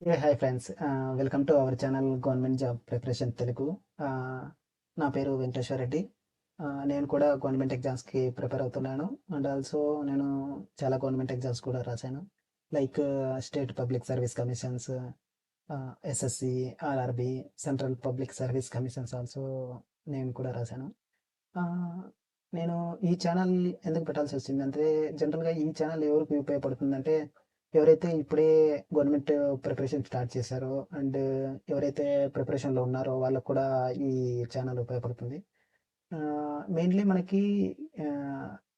A hi friends welcome to our channel government job preparation Telugu నా పేరు Venkateswara Reddy. Uh, నేను కూడా గవర్నమెంట్ ఎగ్జామ్స్కి ప్రిపేర్ అవుతున్నాను. అండ్ ఆల్సో నేను చాలా గవర్నమెంట్ ఎగ్జామ్స్ కూడా రాశాను. Like state public service commissions SSC RRB central public service commissions also నేను కూడా రాశాను. Uh, నేను ఈ ఛానల్ ఎందుకు పెట్టాల్సి వచ్చింది అంటే జనరల్గా ఈ ఛానల్ ఎవరికి ఉపయోగపడుతుందంటే ఎవరైతే ఇప్పుడే గవర్నమెంట్ ప్రిపరేషన్ స్టార్ట్ చేశారో అండ్ ఎవరైతే ప్రిపరేషన్లో ఉన్నారో వాళ్ళకు కూడా ఈ ఛానల్ ఉపయోగపడుతుంది. మెయిన్లీ మనకి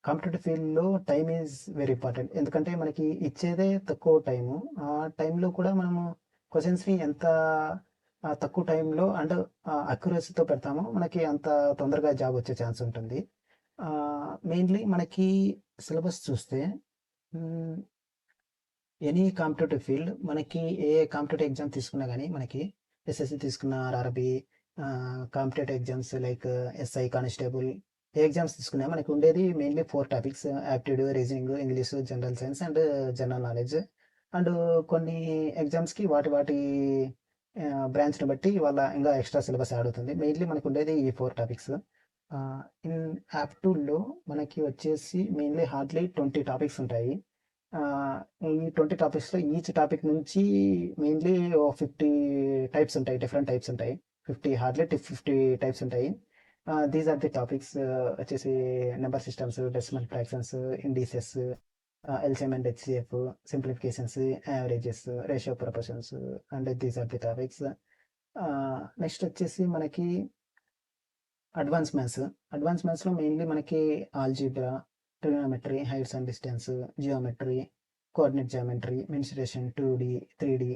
కాంపిటేటివ్ ఫీల్డ్లో టైం ఈజ్ వెరీ ఇంపార్టెంట్. ఎందుకంటే మనకి ఇచ్చేదే తక్కువ టైము. ఆ టైంలో కూడా మనము క్వశ్చన్స్ని ఎంత తక్కువ టైంలో అండ్ అక్యురసీతో పెడతామో మనకి అంత తొందరగా జాబ్ వచ్చే ఛాన్స్ ఉంటుంది. మెయిన్లీ మనకి సిలబస్ చూస్తే ఎనీ కాంపిటేటివ్ ఫీల్డ్ మనకి ఏ కాంపిటేటివ్ ఎగ్జామ్ తీసుకున్నా కానీ మనకి ఎస్ఎస్సి తీసుకున్న RRB competitive exams like SI constable ఏ ఎగ్జామ్స్ తీసుకున్నా మనకి ఉండేది mainly four topics aptitude reasoning English general science and general knowledge and కొన్ని ఎగ్జామ్స్కి వాటి వాటి బ్రాంచ్ని బట్టి వాళ్ళ ఇంకా ఎక్స్ట్రా సిలబస్ యాడ్ అవుతుంది. మెయిన్లీ మనకు ఉండేది ఈ ఫోర్ టాపిక్స్ ఇన్ యాప్టూడ్లో మనకి వచ్చేసి మెయిన్లీ హార్డ్లీ ట్వంటీ టాపిక్స్ ఉంటాయి. ఈ ట్వంటీ టాపిక్స్లో ఈచ్ టాపిక్ నుంచి మెయిన్లీ ఫిఫ్టీ టైప్స్ ఉంటాయి డిఫరెంట్ టైప్స్ ఉంటాయి. ఫిఫ్టీ హార్డ్లీ ఫిఫ్టీ టైప్స్ ఉంటాయి. దీస్ ఆర్ ది టాపిక్స్ వచ్చేసి number systems decimal fractions indices LCM and HCF simplifications averages ratio proportions and these are the topics next వచ్చేసి మనకి advance maths advance మ్యాథ్స్లో mainly మనకి algebra trigonometry heights and distance geometry coordinate geometry mensuration two D three D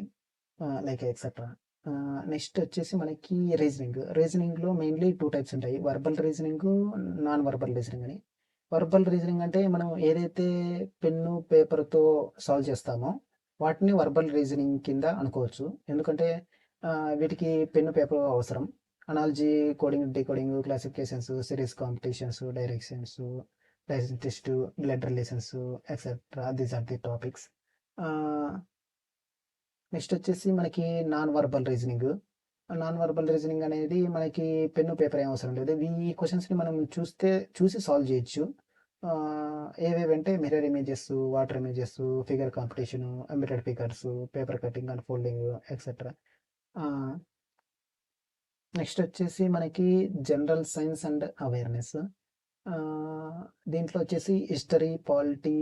like etcetera next వచ్చేసి మనకి reasoning రీజనింగ్లో mainly two types ఉంటాయి. Verbal reasoning non verbal reasoning అని. Verbal reasoning అంటే మనం ఏదైతే pen పేపర్తో సాల్వ్ చేస్తామో వాటిని వర్బల్ రీజనింగ్ కింద అనుకోవచ్చు. ఎందుకంటే వీటికి పెన్ను పేపర్ అవసరం. Analogy coding decoding classifications series competitions directions licence test blood relations etcetera these are the topics next వచ్చేసి మనకి non verbal reasoning non verbal reasoning అనేది మనకి పెన్ను పేపర్ ఏం అవసరం లేదు. ఈ క్వశ్చన్స్ని మనం చూస్తే చూసి సాల్వ్ చేయొచ్చు. ఏవేవంటే mirror images water images figure competition embedded figures paper cutting and folding etcetera next వచ్చేసి మనకి జనరల్ సైన్స్ అండ్ అవేర్నెస్ దీంట్లో వచ్చేసి history polity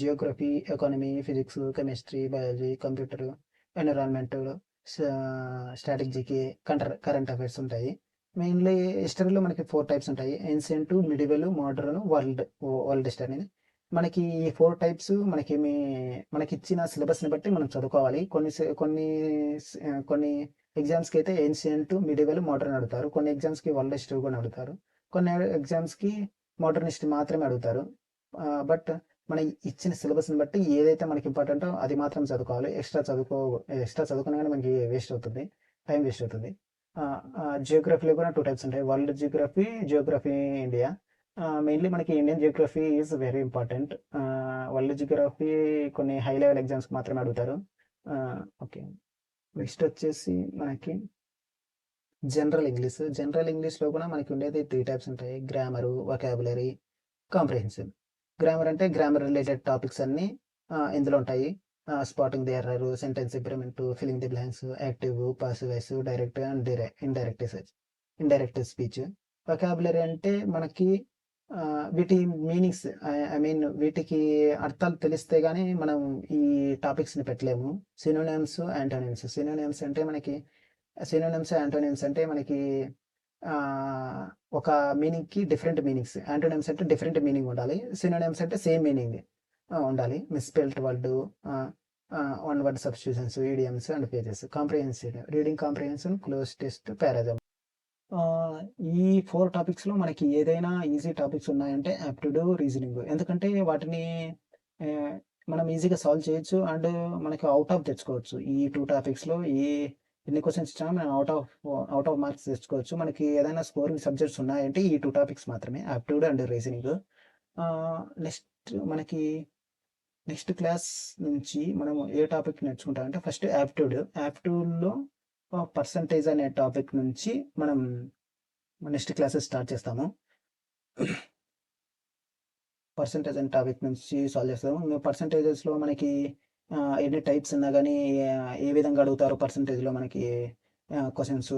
geography economy physics chemistry biology computer environment స్ట్రాటజీకి కంటర్ కరెంట్ అఫైర్స్ ఉంటాయి. మెయిన్లీ హిస్టరీలో మనకి four types ఉంటాయి. Ancient medieval modern world world history అనేది. మనకి ఈ ఫోర్ టైప్స్ మనకి మీ మనకి ఇచ్చిన సిలబస్ని బట్టి మనం చదువుకోవాలి. కొన్ని కొన్ని కొన్ని ఎగ్జామ్స్కి అయితే ఏన్షియంట్ మిడివెల్ మోడర్న్ అడుగుతారు. కొన్ని ఎగ్జామ్స్కి వరల్డ్ హిస్టరీ కూడా అడుగుతారు. కొన్ని ఎగ్జామ్స్కి మోడర్న్ హిస్టరీ మాత్రమే అడుగుతారు. బట్ మన ఇచ్చిన సిలబస్ని బట్టి ఏదైతే మనకి ఇంపార్టెంటో అది మాత్రం చదువుకోవాలి. ఎక్స్ట్రా చదువుకో ఎక్స్ట్రా చదువుకున్నా కానీ మనకి వేస్ట్ అవుతుంది. టైం వేస్ట్ అవుతుంది. జియోగ్రఫీలో కూడా టూ టైప్స్ ఉంటాయి. World geography geography India mainly మనకి Indian geography is very important world geography కొన్ని హై లెవెల్ ఎగ్జామ్స్ మాత్రమే అడుగుతారు. ఓకే నెక్స్ట్ వచ్చేసి మనకి జనరల్ ఇంగ్లీష్. జనరల్ ఇంగ్లీష్లో కూడా మనకి ఉండేది త్రీ టైప్స్ ఉంటాయి. గ్రామరు వొకాబులరీ కాంప్రిహెన్సివ్ గ్రామర్ అంటే గ్రామర్ రిలేటెడ్ టాపిక్స్ అన్నీ ఇందులో ఉంటాయి. Spotting the error sentence improvement filling the blanks active passive direct and indirect indirect speech vocabulary అంటే మనకి వీటి మీనింగ్స్ ఐ మీన్ వీటికి అర్థాలు తెలిస్తే కానీ మనం ఈ టాపిక్స్ని పెట్టలేము. సినోనిమ్స్ యాంటోనిమ్స్ సినోనిమ్స్ అంటే మనకి సినోనిమ్స్ యాంటోనిమ్స్ అంటే మనకి ఒక మీనింగ్కి డిఫరెంట్ మీనింగ్స్ యాంటోనిమ్స్ అంటే డిఫరెంట్ మీనింగ్ ఉండాలి. సినోనిమ్స్ అంటే సేమ్ మీనింగ్ ఉండాలి. Misspelt word one word substitutions idioms and pages comprehensive reading comprehensive cloze test parajumble ఈ ఫోర్ టాపిక్స్లో మనకి ఏదైనా ఈజీ టాపిక్స్ ఉన్నాయంటే యాప్టిడ్ రీజనింగ్ ఎందుకంటే వాటిని మనం ఈజీగా సాల్వ్ చేయొచ్చు అండ్ మనకి అవుట్ ఆఫ్ తెచ్చుకోవచ్చు. ఈ టూ టాపిక్స్లో ఏ ఎన్ని క్వశ్చన్స్ ఇచ్చినా మనం out of out of marks తెచ్చుకోవచ్చు. మనకి ఏదైనా స్కోరింగ్ సబ్జెక్ట్స్ ఉన్నాయంటే ఈ టూ టాపిక్స్ మాత్రమే యాప్టిట్యూడ్ అండ్ రీజనింగ్ నెక్స్ట్ మనకి నెక్స్ట్ క్లాస్ నుంచి మనం ఏ టాపిక్ నేర్చుకుంటాం అంటే ఫస్ట్ యాప్ట్యూడ్ యాప్ట్యూడ్లో పర్సంటేజ్ అనే టాపిక్ నుంచి మనం నెక్స్ట్ క్లాసెస్ స్టార్ట్ చేస్తాము. పర్సంటేజ్ అనే టాపిక్ నుంచి సాల్వ్ చేస్తాము. పర్సంటేజెస్లో మనకి ఎన్ని టైప్స్ ఉన్నా కానీ ఏ విధంగా అడుగుతారు పర్సంటేజ్లో మనకి క్వశ్చన్స్?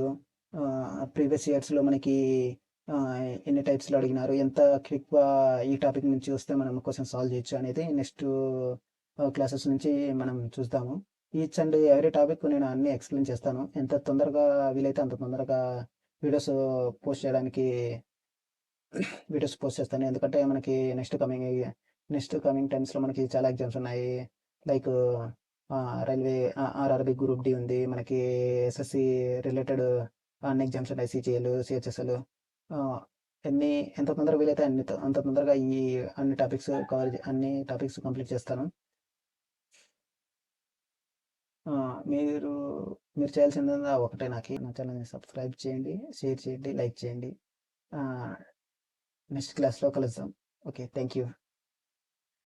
ప్రీవియస్ ఇయర్స్లో మనకి ఎన్ని టైప్స్లో అడిగినారు? ఎంత క్విక్గా ఈ టాపిక్ నుంచి వస్తే మనం క్వశ్చన్ సాల్వ్ చేయొచ్చు అనేది నెక్స్ట్ క్లాసెస్ నుంచి మనం చూస్తాము. ఈచ్ అండ్ ఎవరీ టాపిక్ నేను అన్ని ఎక్స్ప్లెయిన్ చేస్తాను. ఎంత తొందరగా వీలైతే అంత తొందరగా వీడియోస్ పోస్ట్ చేయడానికి వీడియోస్ పోస్ట్ చేస్తాను. ఎందుకంటే మనకి నెక్స్ట్ కమింగ్ నెక్స్ట్ కమింగ్ టైమ్స్లో మనకి చాలా ఎగ్జామ్స్ ఉన్నాయి. Like railway RRB group D ఉంది. మనకి ఎస్ఎస్సి రిలేటెడ్ అన్ని ఎగ్జామ్స్ ఉన్నాయి సిజిఎల్ సిహెచ్ఎస్ఎల్. ఎన్ని ఎంత తొందరగా వీలైతే అన్ని అంత తొందరగా ఈ అన్ని టాపిక్స్ కవర్ అన్ని టాపిక్స్ కంప్లీట్ చేస్తాను. మీరు మీరు చేయాల్సింది ఒకటే నాకు. నా ఛానల్ని సబ్స్క్రైబ్ చేయండి షేర్ చేయండి లైక్ చేయండి. నెక్స్ట్ క్లాస్లో కలుద్దాం. Okay thank you.